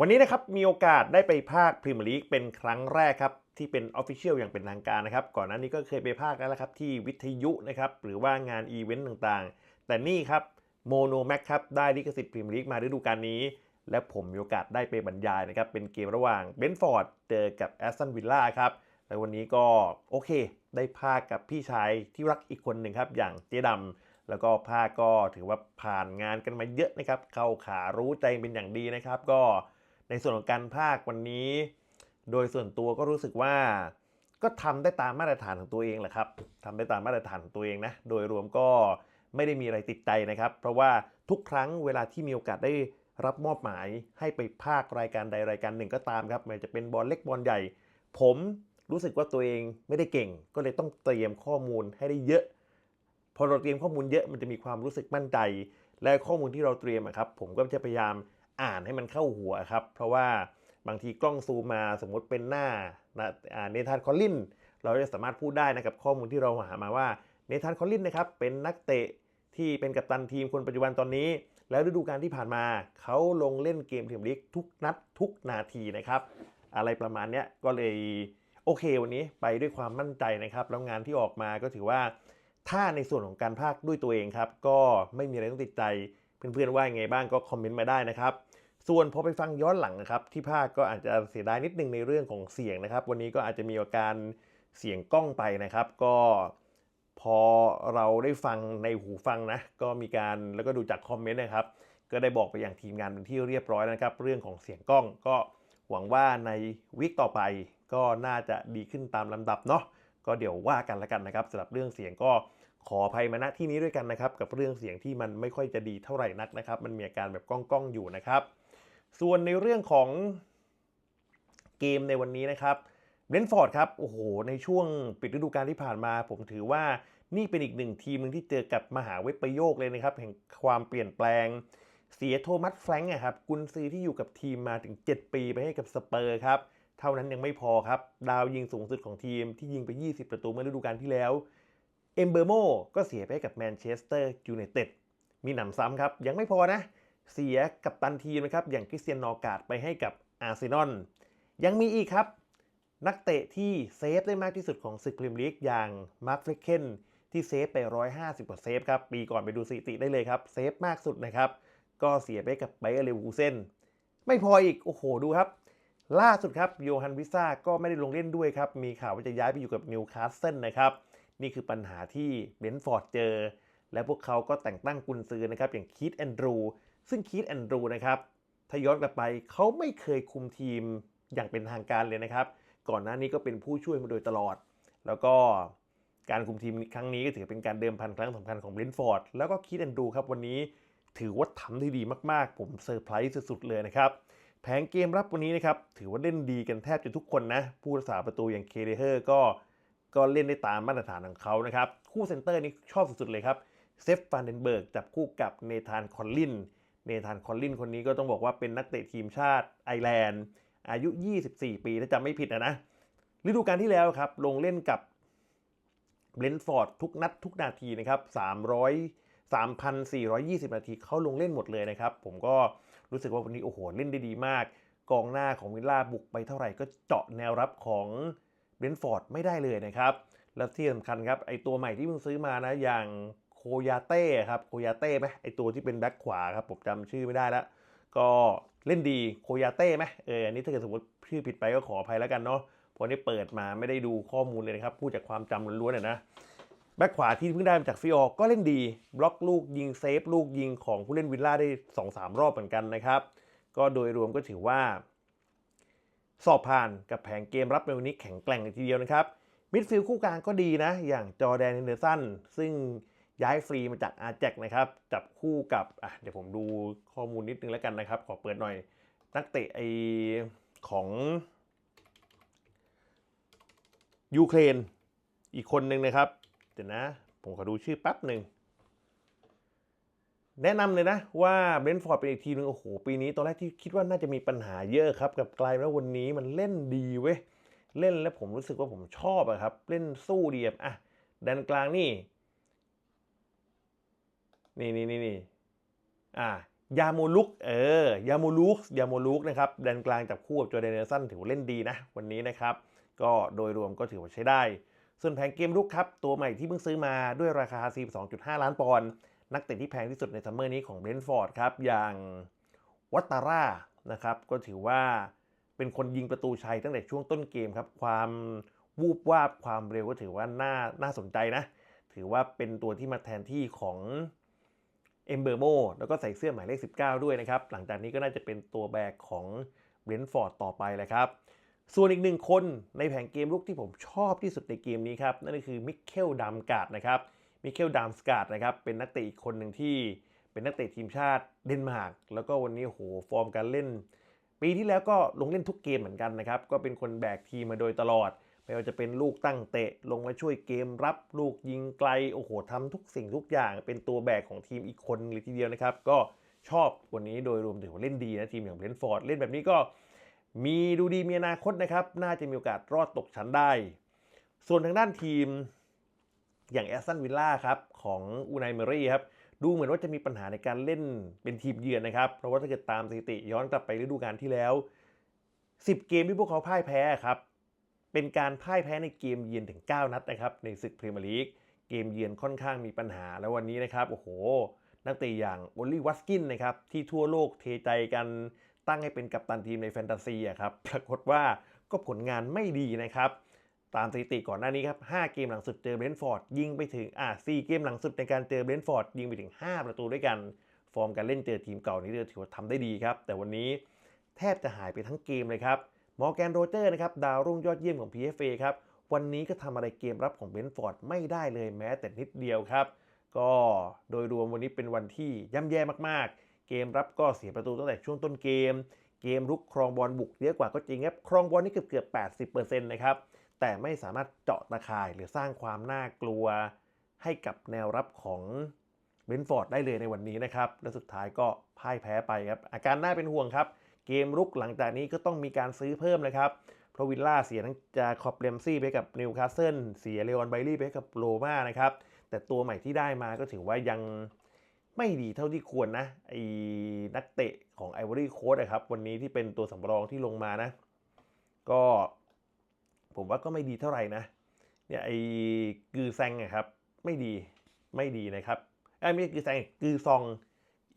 วันนี้นะครับมีโอกาสได้ไปภาคพรีเมียร์ลีกเป็นครั้งแรกครับ ที่เป็นออฟฟิเชียลอย่างเป็นทางการนะครับ ก่อนหน้านี้ก็เคยไปภาคแล้วละครับ ที่วิทยุนะครับ หรือว่างานอีเวนต์ต่างๆ แต่นี่ครับโมโนแม็กครับ ได้ลิขสิทธิ์พรีเมียร์ลีกมาฤดูกาลนี้ และผมมีโอกาสได้ไปบรรยายนะครับ เป็นเกมระหว่างเบนฟอร์ดเจอกับแอสตันวิลล่าครับและวันนี้ก็โอเค ได้ภาคกับพี่ชายที่รักอีกคนหนึ่งครับอย่างเจ๊ดำแล้วก็ภาคก็ถือว่าผ่านงานกันมาเยอะนะครับเข้าขารู้ใจเป็นอย่างดีนะครับก็ ในส่วนของการภาควันนี้ โดยส่วนตัวก็รู้สึกว่า ก็ทำได้ตามมาตรฐานของตัวเองแหละครับทำได้ตามมาตรฐานของตัวเองนะ โดยรวมก็ไม่ได้มีอะไรติดใจนะครับ เพราะว่าทุกครั้งเวลาที่มีโอกาสได้รับมอบหมายให้ไปภาครายการใดรายการหนึ่งก็ตามครับไม่ว่าจะเป็นบอลเล็กบอลใหญ่ ผมรู้สึกว่าตัวเองไม่ได้เก่ง ก็เลยต้องเตรียมข้อมูลให้ได้เยอะ พอเราเตรียมข้อมูลเยอะมันจะมีความรู้สึกมั่นใจ และข้อมูลที่เราเตรียมครับ ผมก็จะพยายาม อ่านให้มันเข้าหัวครับ เพราะว่าบางทีกล้องซูมมาสมมติเป็นหน้านะเนธานคอลลิน เราจะสามารถพูดได้นะกับข้อมูลที่เราหามาว่าเนธานคอลลินนะครับเป็นนักเตะที่เป็นกัปตันทีมคนปัจจุบันตอนนี้ แล้วฤดูกาลที่ผ่านมาเขาลงเล่นเกมพรีมลีกทุกนัดทุกนาทีนะครับ อะไรประมาณนี้ก็เลยโอเควันนี้ไปด้วยความมั่นใจนะครับแล้วงานที่ออกมาก็ถือว่าถ้าในส่วนของการพากด้วยตัวเองครับ ก็ไม่มีอะไรต้องติดใจ เพื่อนๆว่าไงบ้างก็คอมเมนต์มาได้นะครับ ส่วนพอไปฟังย้อนหลังนะครับ ที่ภาคก็อาจจะเสียดายนิดนึงในเรื่องของเสียงนะครับ วันนี้ก็อาจจะมีอาการเสียงกล้องไปนะครับ ก็พอเราได้ฟังในหูฟังนะ ก็มีการแล้วก็ดูจากคอมเมนต์นะครับ ก็ได้บอกไปอย่างทีมงานเป็นที่เรียบร้อยนะครับ เรื่องของเสียงกล้องก็หวังว่าในวิกต่อไปก็น่าจะดีขึ้นตามลำดับเนาะก็เดี๋ยวว่ากันละกันนะครับสำหรับเรื่องเสียงก็ ขออภัยมาณที่นี้ด้วยกันนะครับ กับเรื่องเสียงที่มันไม่ค่อยจะดีเท่าไหร่นักนะครับ มันมีอาการแบบก้องๆอยู่นะครับ ส่วนในเรื่องของเกมในวันนี้นะครับเบรนฟอร์ดครับ โอ้โห ในช่วงปิดฤดูกาลที่ผ่านมา ผมถือว่านี่เป็นอีกหนึ่งทีมหนึ่งที่เจอกับมหาเวทประโยคเลยนะครับ แห่งความเปลี่ยนแปลง เสียโทมัสแฟรงค์อะครับกุนซือที่อยู่กับทีมมาถึง 7 ปีไปให้กับสเปอร์ครับ เท่านั้นยังไม่พอครับ ดาวยิงสูงสุดของทีมที่ยิงไป 20 ประตูเมื่อฤดูกาลที่แล้ว เอมเบอร์โมก็เสียไปกับแมนเชสเตอร์ยูไนเต็ดมีหนำซ้ำครับ ยังไม่พอนะ เสียกับตันทีมนะครับอย่างคริสเตียนนอการ์ดไปให้กับอาร์เซนอลยังมีอีกครับ นักเตะที่เซฟได้มากที่สุดของศึกพรีเมียร์ลีกอย่างมาร์คเฟรเคนที่เซฟไป 150กว่าเซฟครับ ปีก่อนไปดูสถิติได้เลยครับ เซฟมากสุดนะครับ ก็เสียไปกับไบเออร์เลวูเซนไม่พออีก โอ้โห ดูครับ ล่าสุดครับโยฮันวิซ่าก็ไม่ได้ลงเล่นด้วยครับ มีข่าวว่าจะย้ายไปอยู่กับนิวคาสเซิลนะครับ นี่คือปัญหาที่เบนฟอร์ดเจอ และพวกเขาก็แต่งตั้งกุนซือนะครับ อย่างคีตแอนดรูซึ่งคีตแอนดรูนะครับถ้าย้อนกลับไปเขาไม่เคยคุมทีมอย่างเป็นทางการเลยนะครับ ก่อนหน้านี้ก็เป็นผู้ช่วยมาโดยตลอด แล้วก็การคุมทีมครั้งนี้ก็ถือเป็นการเดิมพันครั้งสำคัญของเบนฟอร์ดแล้วก็คีตแอนดรูครับวันนี้ถือว่าทำได้ดีมากๆ ผมเซอร์ไพรส์สุดๆเลยนะครับแผงเกมรับวันนี้นะครับถือว่าเล่นดีกันแทบจะทุกคนนะ ผู้รักษาประตูอย่างเคเดเฮอร์ก็ ก็เล่นได้ตามมาตรฐานของเขานะครับ คู่เซนเตอร์นี่ชอบสุดๆเลยครับเซฟฟานเดนเบิร์กจับคู่กับเนธานคอลลินเนธานคอลลินคนนี้ก็ต้องบอกว่าเป็นนักเตะทีมชาติไอร์แลนด์ อายุ 24 ปีถ้าจำไม่ผิดนะนะฤดูกาลที่แล้วครับ ลงเล่นกับเบรนท์ฟอร์ดทุกนัดทุกนาทีนะครับ 300 3,420 นาทีเขาลงเล่นหมดเลยนะครับ ผมก็รู้สึกว่าวันนี้โอ้โหเล่นได้ดีมาก กองหน้าของวิลล่าบุกไปเท่าไหร่ก็เจาะแนวรับของ รนฟอร์ดไม่ได้เลยนะครับ แล้วที่สำคัญครับไอตัวใหม่ที่เพิ่งซื้อมานะอย่างโคยาเต้ครับโคยาเต้ไหมไอตัวที่เป็นแบ็คขวาครับผมจำชื่อไม่ได้แล้วก็เล่นดีโคยาเต้ไหมเอออันนี้ถ้าเกิดสมมติชื่อผิดไปก็ขออภัยแล้วกันเนาะเพราะนี่เปิดมาไม่ได้ดูข้อมูลเลยนะครับพูดจากความจำล้วนๆเนะนะแบ็คขวาที่เพิ่งได้มาจากฟิออก็เล่นดี บล็อกลูกยิงเซฟลูกยิงของผู้เล่นวิลล่าได้ 2-3 รอบเหมือนกันนะครับ ก็โดยรวมก็ถือว่า สอบผ่านกับแผงเกมรับในวันนี้แข็งแกร่งเลยทีเดียวนะครับมิดฟิลด์คู่กลางก็ดีนะ อย่างจอแดนเฮนเดอร์สันซึ่งย้ายฟรีมาจากอาแจกนะครับ จับคู่กับอะเดี๋ยวผมดูข้อมูลนิดนึงแล้วกันนะครับ ขอเปิดหน่อย นักเตะไอของยูเครนอีกคนหนึ่งนะครับ เดี๋ยวนะ ผมขอดูชื่อแป๊บหนึ่ง แนะนำเลยนะว่าเบนฟอร์ดเป็นอีกทีมหนึงโอ้โห ปีนี้ตอนแรกที่คิดว่าน่าจะมีปัญหาเยอะครับ กับกลายเป็นว่าวันนี้มันเล่นดีเว้ย เล่นแล้วผมรู้สึกว่าผมชอบอะครับ เล่นสู้ดีอะอะแดนกลางนี่ นี่นี่นี่นี่อะยาโมลุกเออยาโมลุกยาโมลุกนะครับแดนกลางจับคู่กับจอร์แดนเนสันถือว่าเล่นดีนะวันนี้นะครับ ก็โดยรวมก็ถือว่าใช้ได้ ส่วนแผงเกมลุกครับ ตัวใหม่ที่เพิ่งซื้อมาด้วยราคา 42.5 ล้านปอนด์ นักเตะที่แพงที่สุดในซัมเมอร์นี้ของเบรนท์ฟอร์ดครับ อย่างวัตตาร่านะครับ ก็ถือว่าเป็นคนยิงประตูชัยตั้งแต่ช่วงต้นเกมครับ ความวูบวาบความเร็วก็ถือว่าน่าน่าสนใจนะ ถือว่าเป็นตัวที่มาแทนที่ของเอมเบอร์โมแล้วก็ใส่เสื้อหมายเลข 19 ด้วยนะครับ หลังจากนี้ก็น่าจะเป็นตัวแบกของเบรนท์ฟอร์ดต่อไปแหละครับ ส่วนอีกหนึ่งคนในแผงเกมลุกที่ผมชอบที่สุดในเกมนี้ครับ นั่นก็คือมิเคลดามกาดนะครับ มิเคลดามสกาดนะครับเป็นนักเตะอีกคนหนึ่งที่เป็นนักเตะทีมชาติเดนมาร์กแล้วก็วันนี้โหฟอร์มการเล่น ปีที่แล้วก็ลงเล่นทุกเกมเหมือนกันนะครับก็เป็นคนแบกทีมมาโดยตลอดไม่ว่าจะเป็นลูกตั้งเตะลงมาช่วยเกมรับลูกยิงไกลโอ้โหทำทุกสิ่งทุกอย่าง เป็นตัวแบกของทีมอีกคนเลยทีเดียวนะครับ ก็ชอบวันนี้โดยรวมถือว่าเล่นดีนะทีมอย่างเบรนฟอร์ดเล่นแบบนี้ก็ มีดูดีมีอนาคตนะครับ น่าจะมีโอกาสรอดตกชั้นได้ ส่วนทางด้านทีม อย่างแอสตันวิลล่าครับของอูนายเมอรี่ครับดูเหมือนว่าจะมีปัญหาในการเล่นเป็นทีมเยือนนะครับ เพราะว่าถ้าเกิดตามสถิติย้อนกลับไปฤดูกาลที่แล้ว 10 เกมที่พวกเขาพ่ายแพ้ครับ เป็นการพ่ายแพ้ในเกมเยือนถึง 9 นัดนะครับ ในศึกพรีเมียร์ลีกเกมเยือนค่อนข้างมีปัญหาแล้ววันนี้นะครับ โอ้โห นักเตะอย่างโอลลี่วัสกินนะครับที่ทั่วโลกเทใจกันตั้งให้เป็นกัปตันทีมในแฟนตาซีอะครับปรากฏว่าก็ผลงานไม่ดีนะครับ ตามสถิติก่อนหน้านี้ครับ 5 เกมหลังสุดเจอเบรนท์ฟอร์ดยิงไปถึงอ่า4เกมหลังสุดในการเจอเบรนท์ฟอร์ดยิงไปถึง 5 ประตูด้วยกัน ฟอร์มการเล่นเจอทีมเก่านี้ถือว่าทำได้ดีครับ แต่วันนี้แทบจะหายไปทั้งเกมเลยครับ มอร์แกนโรเจอร์นะครับดาวรุ่งยอดเยี่ยมของ PFA ครับ วันนี้ก็ทำอะไรเกมรับของเบรนท์ฟอร์ดไม่ได้เลยแม้แต่นิดเดียวครับ ก็โดยรวมวันนี้เป็นวันที่ย่ำแย่มากๆ เกมรับก็เสียประตูตั้งแต่ช่วงต้นเกม เกมรุกครองบอลบุกเยอะกว่าก็จริงครับ ครองบอลนี่เกือบเกือบ80%นะครับ แต่ไม่สามารถเจาะตะข่ายหรือสร้างความน่ากลัว ให้กับแนวรับของเบนฟอร์ดได้เลยในวันนี้นะครับ และสุดท้ายก็พ่ายแพ้ไปครับ อาการน่าเป็นห่วงครับ เกมรุกหลังจากนี้ก็ต้องมีการซื้อเพิ่มนะครับ เพราะวิลล่าเสียทั้งจาคอบเลมซี่ไปกับนิวคาสเซิลเสียเลออนไบลี่ไปกับโรมานะครับ แต่ตัวใหม่ที่ได้มาก็ถือว่ายังไม่ดีเท่าที่ควรนะไอ้นักเตะของไอวอรี่โค้ดนะครับ วันนี้ที่เป็นตัวสำรองที่ลงมานะ ก็ ผมว่าก็ไม่ดีเท่าไหร่นะเนี่ยไอ้กือแซงอะครับไม่ดีไม่ดีนะครับไอ้ไม่ใช่กือแซงกือซอง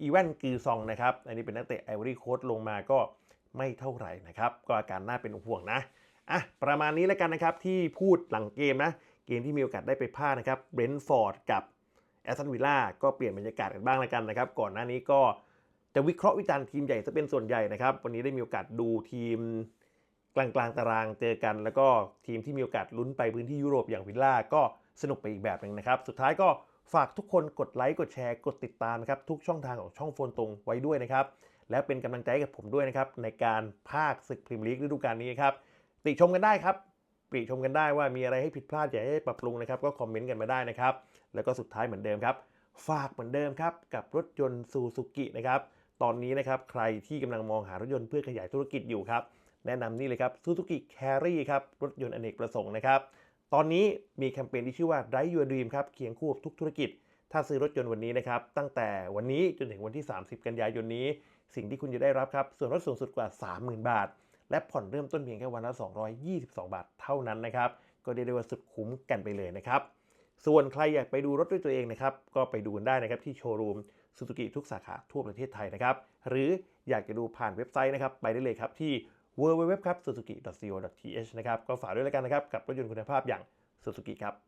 อีแวนกือซองนะครับอันนี้เป็นนักเตะไอวอรี่โค้ดลงมาก็ไม่เท่าไหร่นะครับ ก็อาการน่าเป็นห่วงนะอะประมาณนี้แล้วกันนะครับที่พูดหลังเกมนะ เกมที่มีโอกาสได้ไปพากย์นะครับเบรนท์ฟอร์ดกับแอสตันวิลล่าก็เปลี่ยนบรรยากาศกันบ้างแล้วกันนะครับ ก่อนหน้านี้ก็จะวิเคราะห์วิจารณ์ทีมใหญ่จะเป็นส่วนใหญ่นะครับ วันนี้ได้มีโอกาสดูทีม กลางกลางๆตารางเจอกัน แล้วก็ทีมที่มีโอกาสลุ้นไปพื้นที่ยุโรปอย่างวิลล่าก็สนุกไปอีกแบบหนึ่งนะครับ สุดท้ายก็ฝากทุกคนกดไลค์กดแชร์กดติดตามนะครับทุกช่องทางของช่องโฟนตรงไว้ด้วยนะครับ และเป็นกำลังใจกับผมด้วยนะครับในการภาคศึกพรีเมียร์ลีกฤดูกาลนี้ครับติชมกันได้ครับติชมกันได้ว่ามีอะไรให้ผิดพลาดอยากให้ปรับปรุงนะครับก็คอมเมนต์กันมาได้นะครับแล้วก็สุดท้ายเหมือนเดิมครับฝากเหมือนเดิมครับกับรถยนต์ซูซูกินะครับตอนนี้นะครับใครที่กำลังมองหารถยนต์เพื่อขยายธุรกิจอยู่ครับ แนะนำนี่เลยครับ Suzuki Carry ครับ รถยนต์อเนกประสงค์นะครับ ตอนนี้มีแคมเปญที่ชื่อว่า Drive Your Dream ครับ เคียงคู่กับทุกธุรกิจ ถ้าซื้อรถยนต์วันนี้นะครับ ตั้งแต่วันนี้จนถึงวันที่ 30 กันยายนนี้ สิ่งที่คุณจะได้รับครับ ส่วนลดสูงสุดกว่า 30,000 บาท และผ่อนเริ่มต้นเพียงแค่วันละ 222 บาทเท่านั้นนะครับ ก็เรียกได้ว่าสุดคุ้มกันไปเลยนะครับ ส่วนใครอยากไปดูรถด้วยตัวเองนะครับ ก็ไปดูกันได้นะครับที่โชว์รูมซูซูกิทุกสาขาทั่วประเทศไทยนะครับ หรืออยากจะดูผ่านเว็บไซต์นะครับ ไปได้เลยครับที่ www ครับ suzuki.co.th นะครับก็ฝากด้วยแล้วกันนะครับกับรถยนต์คุณภาพอย่าง Suzuki ครับ